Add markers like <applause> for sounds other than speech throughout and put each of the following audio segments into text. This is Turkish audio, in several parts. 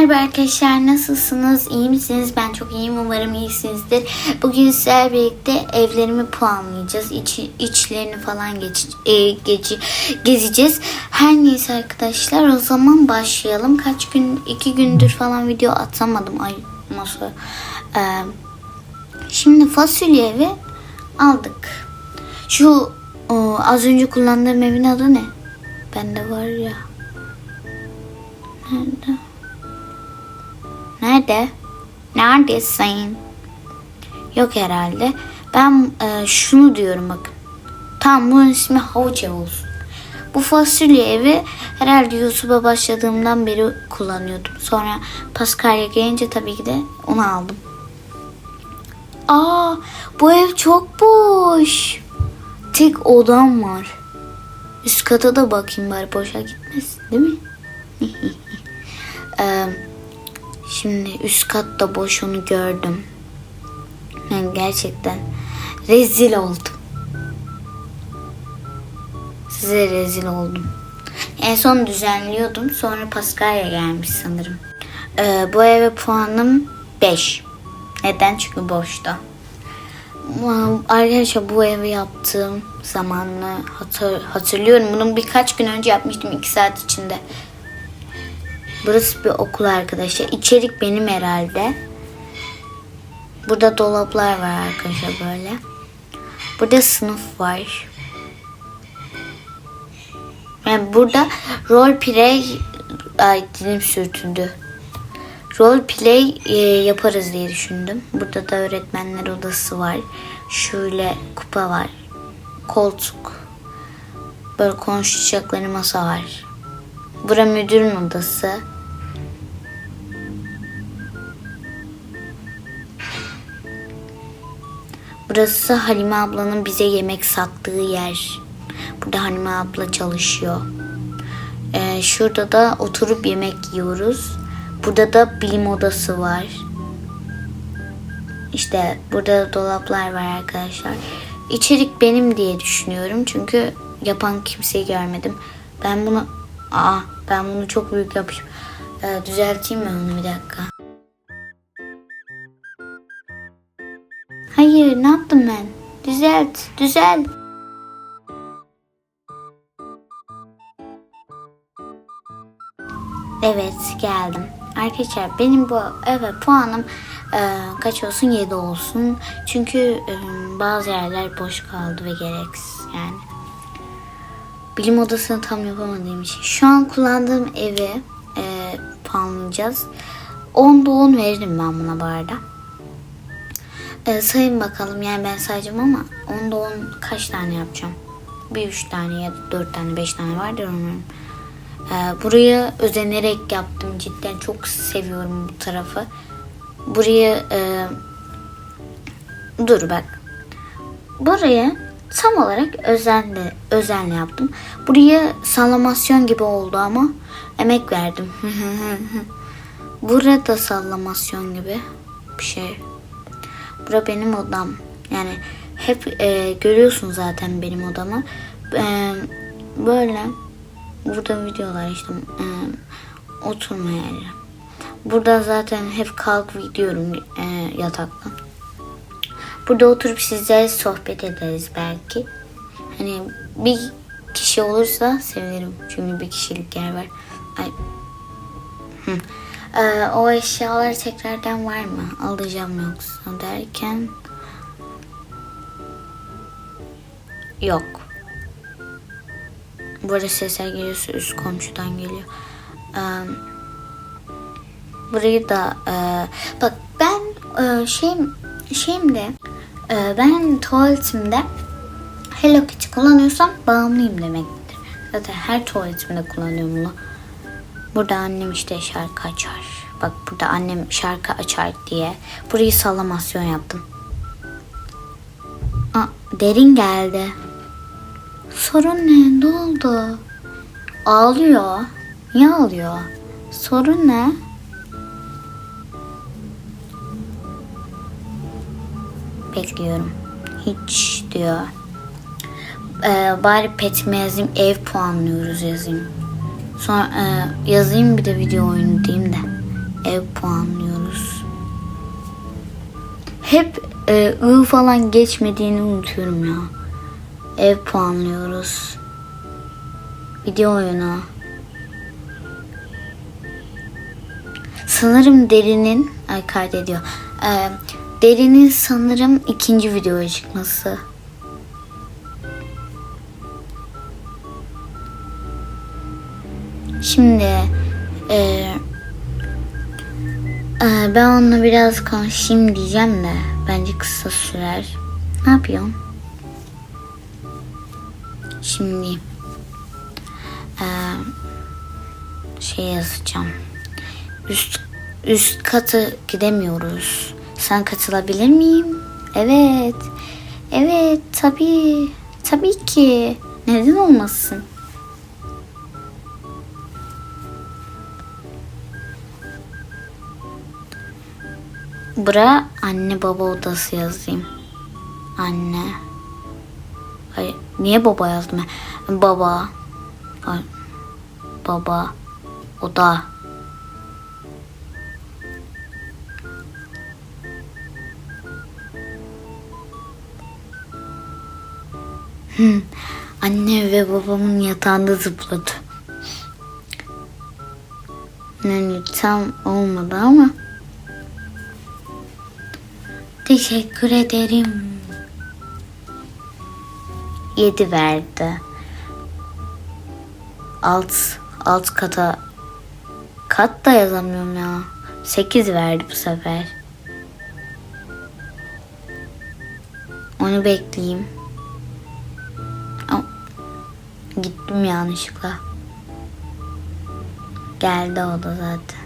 Merhaba arkadaşlar nasılsınız? İyi misiniz? Ben çok iyiyim. Umarım iyisinizdir. Bugün sizlerle birlikte evlerimi puanlayacağız. İç, içlerini falan geç, e, geç, gezeceğiz. Her neyse arkadaşlar o zaman başlayalım. Kaç gün, iki gündür falan video atamadım. Ay nasıl? Ee, şimdi fasulye evi aldık. Şu o, az önce kullandığım evin adı ne? Bende var ya. Nerede? Nerede? Neredesin? Yok herhalde. Ben e, şunu diyorum bakın. Tamam bunun ismi ev olsun. Bu fasulye evi herhalde YouTube'a başladığımdan beri kullanıyordum. Sonra Paskalya gelince tabii ki de onu aldım. Aa bu ev çok boş. Tek odam var. Üst kata da bakayım bari boşa gitmesin değil mi? <laughs> Ee, şimdi üst katta boş onu gördüm. Ben gerçekten rezil oldum. Size rezil oldum. En son düzenliyordum. Sonra Paskalya gelmiş sanırım. Ee, bu eve puanım 5. Neden? Çünkü boşta. Arkadaşlar bu evi yaptığım zamanı hatır, hatırlıyorum. Bunun birkaç gün önce yapmıştım 2 saat içinde. Burası bir okul arkadaşlar. İçerik benim herhalde. Burada dolaplar var arkadaşlar böyle. Burada sınıf var. Yani burada role play ay dilim sürtündü. Role play e, yaparız diye düşündüm. Burada da öğretmenler odası var. Şöyle kupa var. Koltuk. Böyle konuşacakları masa var. Bura müdürün odası. Burası Halime ablanın bize yemek sattığı yer. Burada Halime abla çalışıyor. Ee, şurada da oturup yemek yiyoruz. Burada da bilim odası var. İşte burada dolaplar var arkadaşlar. İçerik benim diye düşünüyorum. Çünkü yapan kimseyi görmedim. Ben bunu... Aa ben bunu çok büyük yapmışım. Ee, düzelteyim mi onu bir dakika? Hayır ne yaptım ben? Düzelt, düzelt. Evet geldim. Arkadaşlar benim bu evet puanım e, kaç olsun 7 olsun. Çünkü e, bazı yerler boş kaldı ve gereksiz yani. Bilim odasını tam yapamadığım için. Şu an kullandığım evi e, puanlayacağız. 10'da 10 veririm ben buna bu arada. E, sayın bakalım yani ben sayacağım ama 10'da 10 kaç tane yapacağım? Bir 3 tane ya da 4 tane 5 tane vardır umarım. Ee, burayı özenerek yaptım. Cidden çok seviyorum bu tarafı. Burayı e, dur bak. Burayı tam olarak özenle, özenle yaptım. Burayı sallamasyon gibi oldu ama emek verdim. <laughs> Burada sallamasyon gibi bir şey. Bura benim odam. Yani hep e, görüyorsun zaten benim odamı. E, böyle Burada videolar işte e, oturma yeri. Burada zaten hep kalk gidiyorum e, yataktan. Burada oturup sizlerle sohbet ederiz belki. Hani bir kişi olursa sevinirim. Çünkü bir kişilik yer var. Ay. Hı. E, o eşyalar tekrardan var mı? Alacağım yoksa derken. Yok. Bu arada sesler geliyorsa üst komşudan geliyor. Ee, burayı da e, bak ben e, şey şeyimde e, ben tuvaletimde Hello Kitty kullanıyorsam bağımlıyım demektir. Zaten her tuvaletimde kullanıyorum bunu. Burada annem işte şarkı açar. Bak burada annem şarkı açar diye. Burayı sallamasyon yaptım. Aa, derin geldi. Sorun ne? Ne oldu? Ağlıyor. Niye ağlıyor? Sorun ne? bekliyorum. Hiç diyor. Ee, bari petime yazayım ev puanlıyoruz yazayım. Sonra e, yazayım bir de video oyunu diyeyim de. Ev puanlıyoruz. Hep e, ı falan geçmediğini unutuyorum ya. Ev puanlıyoruz. Video oyunu. Sanırım derinin ay kaydediyor. Eee derinin sanırım ikinci videoya çıkması. Şimdi e, e, ben onunla biraz konuşayım diyeceğim de bence kısa sürer. Ne yapıyorsun? Şimdi e, şey yazacağım. Üst üst katı gidemiyoruz. Sen katılabilir miyim? Evet. Evet tabii. Tabii ki. Neden olmasın? Bura anne baba odası yazayım. Anne. Hayır, niye baba yazdım? Baba. Ay, baba. Oda. Anne ve babamın yatağında zıpladı. Yani tam olmadı ama. Teşekkür ederim. Yedi verdi. Alt, alt kata kat da yazamıyorum ya. Sekiz verdi bu sefer. Onu bekleyeyim. Gittim yanlışlıkla. Geldi o da zaten.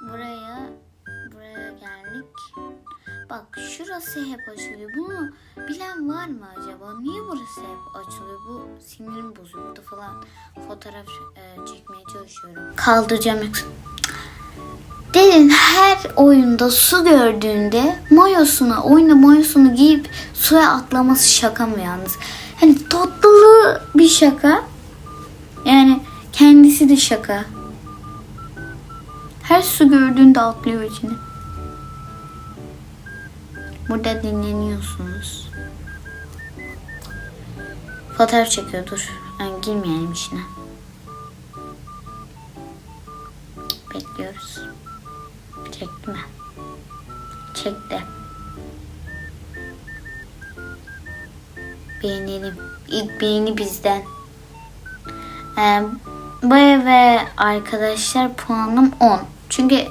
Buraya buraya geldik. Bak şurası hep açılıyor. Bunu bilen var mı acaba? Niye burası hep açılıyor? Bu sinirim. Burada falan fotoğraf e, çekmeye çalışıyorum. Kaldıracağım yoksa. Derin her oyunda su gördüğünde mayosunu, oyunda mayosunu giyip suya atlaması şaka mı yalnız? Hani tatlı bir şaka. Yani kendisi de şaka. Her su gördüğünde atlıyor içine. Burada dinleniyorsunuz. Fotoğraf çekiyordur. Yani girmeyelim işine. Bekliyoruz. Çekti mi? Çekti. İlk bizden. Ee, bu eve arkadaşlar puanım 10. Çünkü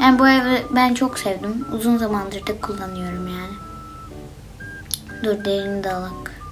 yani bu evi ben çok sevdim. Uzun zamandır da kullanıyorum yani. Dur derini de alak.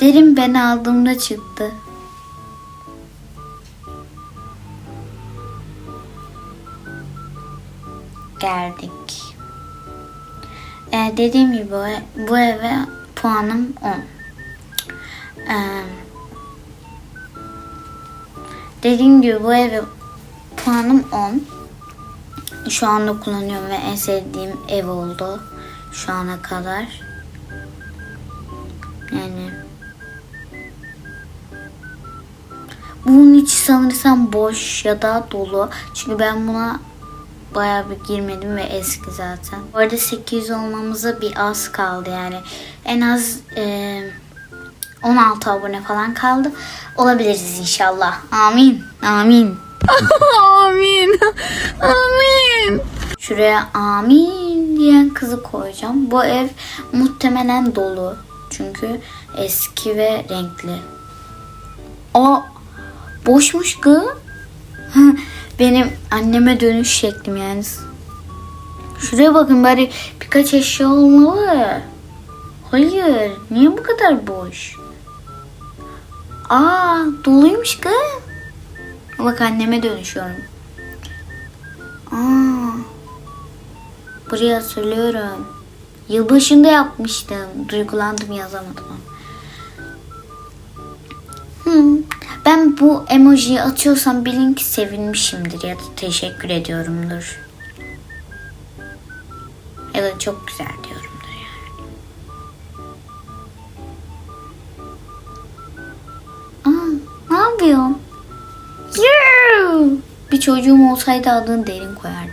Derin ben aldığımda çıktı. Geldik. Ee, dediğim gibi bu eve puanım 10. Ee, dediğim gibi bu eve puanım 10. Şu anda kullanıyorum ve en sevdiğim ev oldu şu ana kadar. Yani bunun içi sanırsam boş ya da dolu. Çünkü ben buna bayağı bir girmedim ve eski zaten. Bu arada 800 olmamıza bir az kaldı yani. En az e, 16 abone falan kaldı. Olabiliriz inşallah. Amin. Amin. <laughs> Amin. Amin. Şuraya amin diyen kızı koyacağım. Bu ev muhtemelen dolu. Çünkü eski ve renkli. O boşmuş kız. <laughs> Benim anneme dönüş şeklim yani. Şuraya bakın bari birkaç eşya olmalı. Hayır. Niye bu kadar boş? Aa doluymuş kız. Bak anneme dönüşüyorum. Aa, burayı hatırlıyorum. Yılbaşında yapmıştım. Duygulandım yazamadım ama. Hmm, Ben bu emojiyi atıyorsam bilin ki sevinmişimdir ya da teşekkür ediyorumdur. Ya da çok güzel diyorumdur yani. Aa, ne yapıyorsun? Yoo! Bir çocuğum olsaydı adını derin koyardım.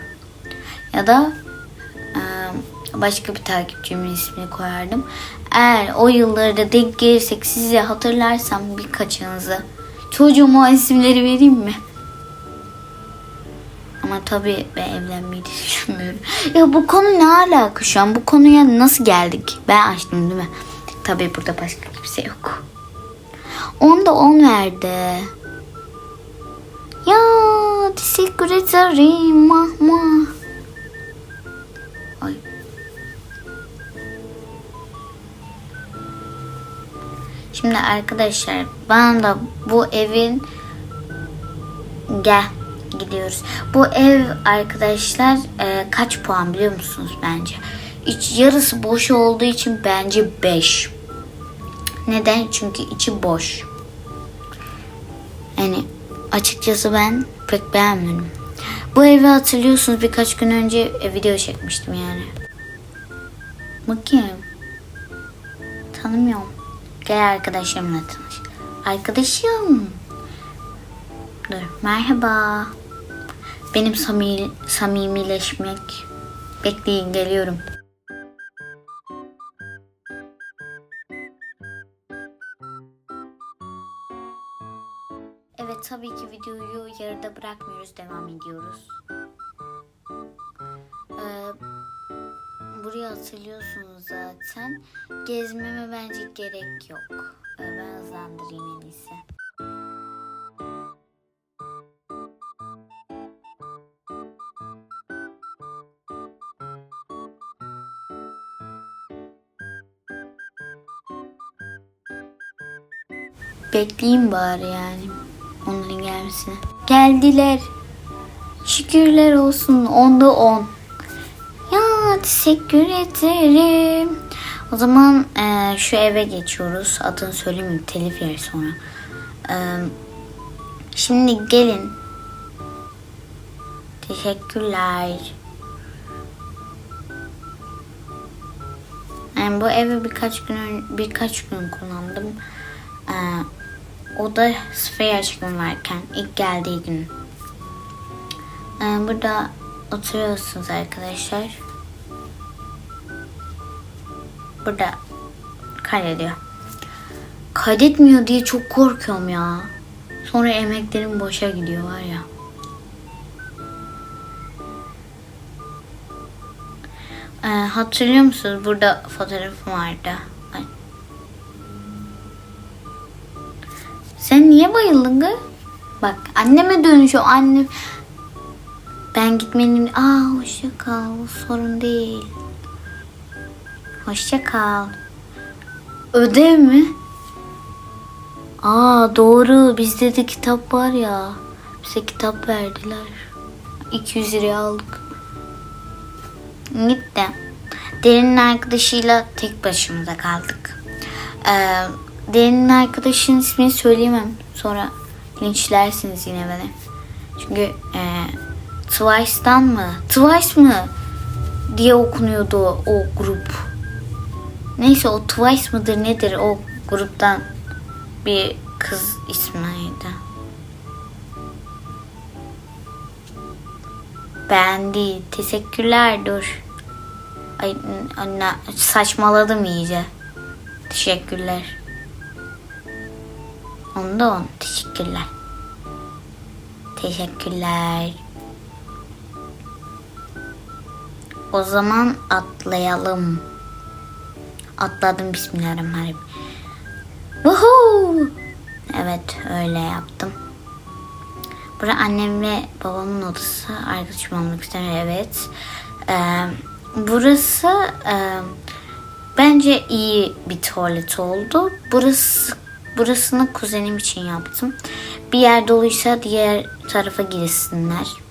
Ya da e, başka bir takipçimin ismini koyardım. Eğer o yıllarda denk gelirsek size hatırlarsam birkaçınızı çocuğuma isimleri vereyim mi? Ama tabii ben evlenmeyi düşünmüyorum. Ya bu konu ne alaka şu an? Bu konuya nasıl geldik? Ben açtım değil mi? Tabii burada başka kimse yok. Onda on verdi. Ya teşekkür ederim Mahma. Ay. Şimdi arkadaşlar bana da bu evin gel gidiyoruz. Bu ev arkadaşlar e, kaç puan biliyor musunuz bence? İç, yarısı boş olduğu için bence 5. Neden? Çünkü içi boş. Yani açıkçası ben pek beğenmedim. Bu evi hatırlıyorsunuz birkaç gün önce e, video çekmiştim yani. Bakayım. Tanımıyorum. Gel arkadaşlarımla tanış. Arkadaşım. Dur. Merhaba. Benim samimi, samimileşmek. Bekleyin geliyorum. Evet tabii ki videoyu yarıda bırakmıyoruz. Devam ediyoruz. Ee, burayı hatırlıyorsunuz zaten. Gezmeme bence gerek yok. Ee, ben hızlandırayım en iyisi. Bekleyeyim bari yani onların gelmesine. Geldiler. Şükürler olsun. Onda on. Teşekkür ederim. O zaman eee, şu eve geçiyoruz. Adını söylemeyeyim. Telif yer sonra. Eee, şimdi gelin. Teşekkürler. Yani bu evi birkaç gün birkaç gün kullandım. Ee, o da sıfır yaşım varken ilk geldiği gün. Ee, burada oturuyorsunuz arkadaşlar. Burada kaydediyor. Kaydetmiyor diye çok korkuyorum ya. Sonra emeklerim boşa gidiyor var ya. Ee, hatırlıyor musunuz? Burada fotoğrafım vardı. Ay. Sen niye bayıldın kız? Bak anneme dönüşüyor annem. Ben gitmeliyim. Aa hoşça kal. Sorun değil. Hoşça kal. Ödev mi? Aa doğru. Bizde de kitap var ya. Bize kitap verdiler. 200 liraya aldık. Gitti. Derin'in arkadaşıyla tek başımıza kaldık. Ee, Derin'in arkadaşının ismini söyleyemem. Sonra linçlersiniz yine beni. Çünkü e, Twice'dan mı? Twice mı? diye okunuyordu o, o grup. Neyse o Twice mıdır nedir o gruptan bir kız ismiydi. Beğendi. Teşekkürler dur. Ay anne saçmaladım iyice. Teşekkürler. Onda on. Teşekkürler. Teşekkürler. O zaman atlayalım. Atladım Bismillahirrahmanirrahim. Woohoo! Evet öyle yaptım. Burası annem ve babamın odası. Arkadaşım olmak üzere evet. Ee, burası e, bence iyi bir tuvalet oldu. Burası burasını kuzenim için yaptım. Bir yer doluysa diğer tarafa girsinler.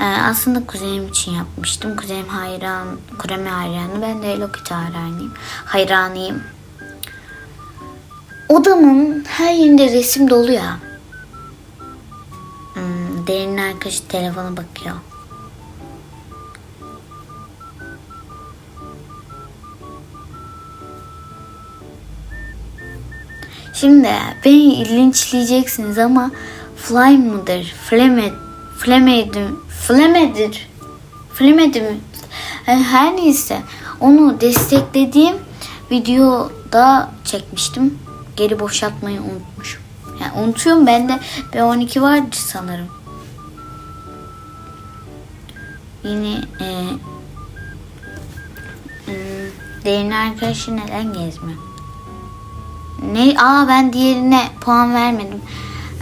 Ee, aslında kuzenim için yapmıştım. Kuzenim hayran, Kureme hayranı. Ben de Hello Kitty hayranıyım. Hayranıyım. Odamın her yerinde resim dolu ya. Hmm, derinin arkadaşı telefona bakıyor. Şimdi beni linçleyeceksiniz ama Fly mıdır? Flemed, Flemedim, Flemedir. Flemedi mi? E, Her neyse onu desteklediğim videoda çekmiştim. Geri boşaltmayı unutmuşum. Yani unutuyorum bende B12 vardı sanırım. Yine e, hmm, Derin arkadaşı neden gezmiyor? Ne? Aa ben diğerine puan vermedim.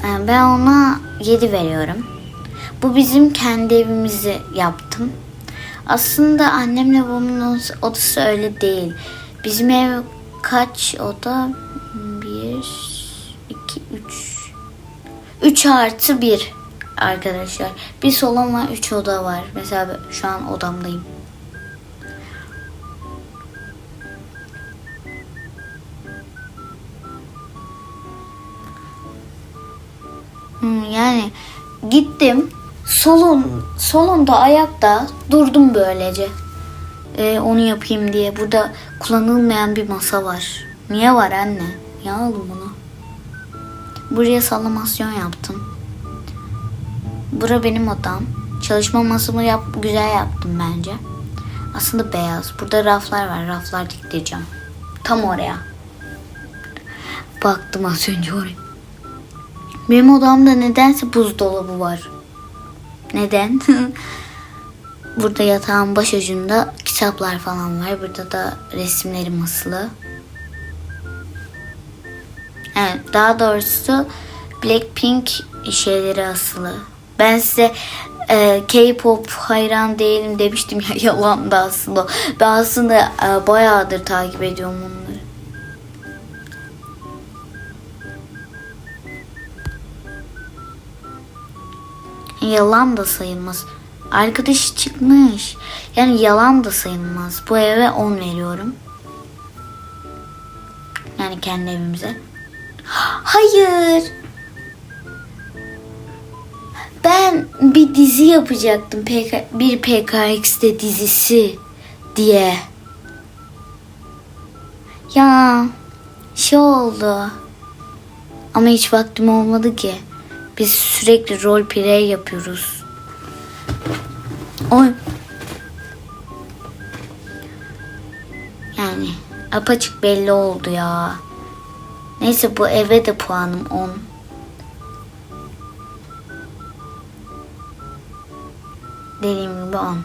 Ee, Ben ona 7 veriyorum. Bu bizim kendi evimizi yaptım. Aslında annemle babamın odası- öyle değil. Bizim ev kaç oda? 1, 2, 3. 3 artı 1 arkadaşlar. Bir salon var, 3 oda var. Mesela şu an odamdayım. Hmm, yani gittim solun solunda ayakta durdum böylece. Ee, onu yapayım diye. Burada kullanılmayan bir masa var. Niye var anne? Ya aldım bunu. Buraya sallamasyon yaptım. Bura benim odam. Çalışma masamı yap, güzel yaptım bence. Aslında beyaz. Burada raflar var. Raflar diktireceğim. Tam oraya. Baktım az önce oraya. Benim odamda nedense buzdolabı var. Neden? <laughs> Burada yatağın baş ucunda kitaplar falan var. Burada da resimlerim asılı. Evet, daha doğrusu Blackpink şeyleri asılı. Ben size e, K-pop hayran değilim demiştim ya <laughs> yalan da aslında. Ben aslında e, bayağıdır takip ediyorum Yalan da sayılmaz. Arkadaşı çıkmış. Yani yalan da sayılmaz. Bu eve 10 veriyorum. Yani kendi evimize. Hayır. Ben bir dizi yapacaktım. PK, bir PKX'de dizisi diye. Ya şey oldu. Ama hiç vaktim olmadı ki. Biz sürekli rol play yapıyoruz. Oy. Yani apaçık belli oldu ya. Neyse bu eve de puanım 10. Dediğim gibi 10.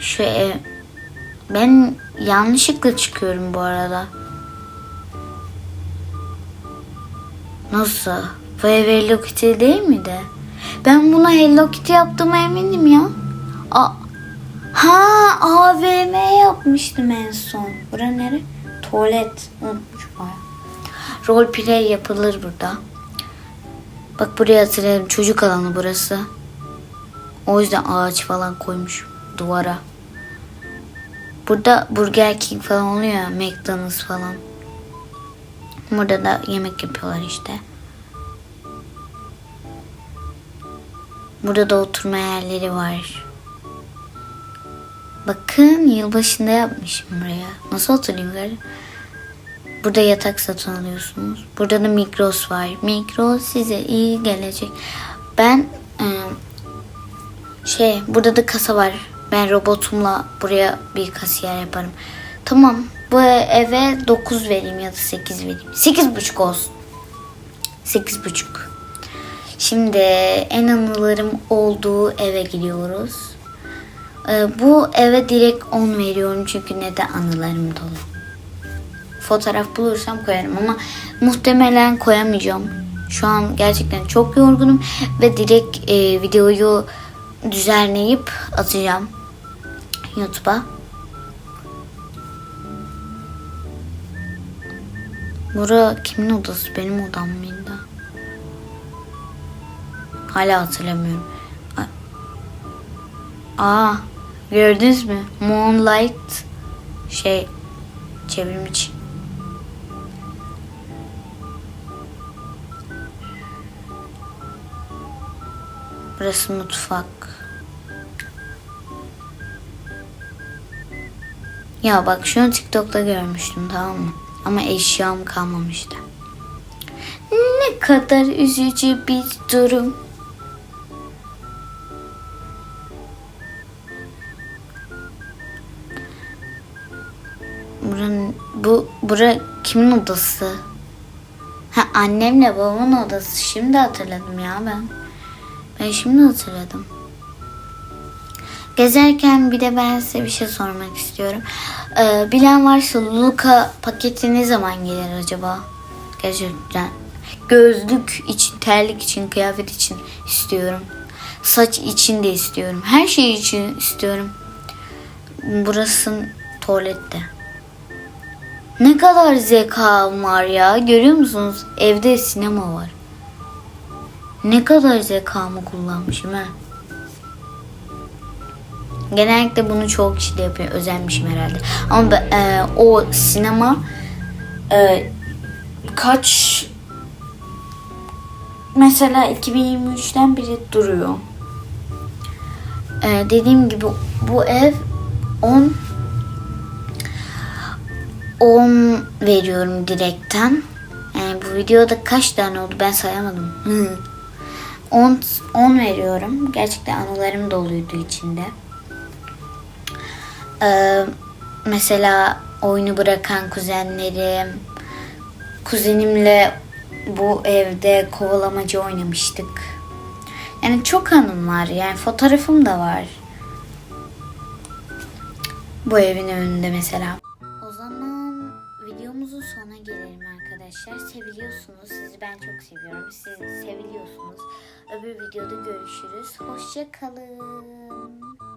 Şu ev... Ben yanlışlıkla çıkıyorum bu arada. Nasıl? Bu ev Hello Kitty değil miydi? Ben buna Hello Kitty yaptığıma eminim ya. A ha AVM yapmıştım en son. Bura nere? Tuvalet. Unutmuş baya. Role play yapılır burada. Bak buraya hatırladım. Çocuk alanı burası. O yüzden ağaç falan koymuş duvara. Burada Burger King falan oluyor ya. McDonald's falan. Burada da yemek yapıyorlar işte. Burada da oturma yerleri var. Bakın yılbaşında yapmışım buraya. Nasıl oturayım böyle? Burada yatak satın alıyorsunuz. Burada da Migros var. Migros size iyi gelecek. Ben e, şey burada da kasa var. Ben robotumla buraya bir kasiyer yaparım. Tamam. Bu eve 9 vereyim ya da 8 vereyim. 8,5 olsun. 8,5. Şimdi en anılarım olduğu eve gidiyoruz. Ee, bu eve direkt 10 veriyorum çünkü neden anılarım dolu. Fotoğraf bulursam koyarım ama muhtemelen koyamayacağım. Şu an gerçekten çok yorgunum ve direkt e, videoyu düzenleyip atacağım YouTube'a. Bura kimin odası? Benim odam mıydı? Hala hatırlamıyorum. Aa, gördünüz mü? Moonlight şey çevrim için. Burası mutfak. Ya bak şunu TikTok'ta görmüştüm tamam mı? Ama eşyam kalmamıştı. Ne kadar üzücü bir durum. Buranın, bu bura kimin odası? Ha annemle babamın odası. Şimdi hatırladım ya ben. Ben şimdi hatırladım. Gezerken bir de ben size bir şey sormak istiyorum. Ee, bilen varsa Luka paketi ne zaman gelir acaba? Gerçekten. Gözlük için, terlik için, kıyafet için istiyorum. Saç için de istiyorum. Her şey için istiyorum. Burası tuvalette. Ne kadar zekam var ya. Görüyor musunuz? Evde sinema var. Ne kadar zekamı kullanmışım ha. Genellikle bunu çoğu kişi de yapıyor. Özenmişim herhalde. Ama ben- e, o sinema e, kaç mesela 2023'ten beri duruyor. E, dediğim gibi bu ev 10 10 veriyorum direkten. Yani bu videoda kaç tane oldu ben sayamadım. Hı. 10 10 veriyorum. Gerçekten anılarım doluydu içinde. Ee, mesela oyunu bırakan kuzenlerim, kuzenimle bu evde kovalamacı oynamıştık. Yani çok anım var. Yani fotoğrafım da var. Bu evin önünde mesela. O zaman videomuzun sonuna gelelim arkadaşlar. Seviliyorsunuz. Sizi ben çok seviyorum. Siz seviliyorsunuz. Öbür videoda görüşürüz. Hoşça kalın.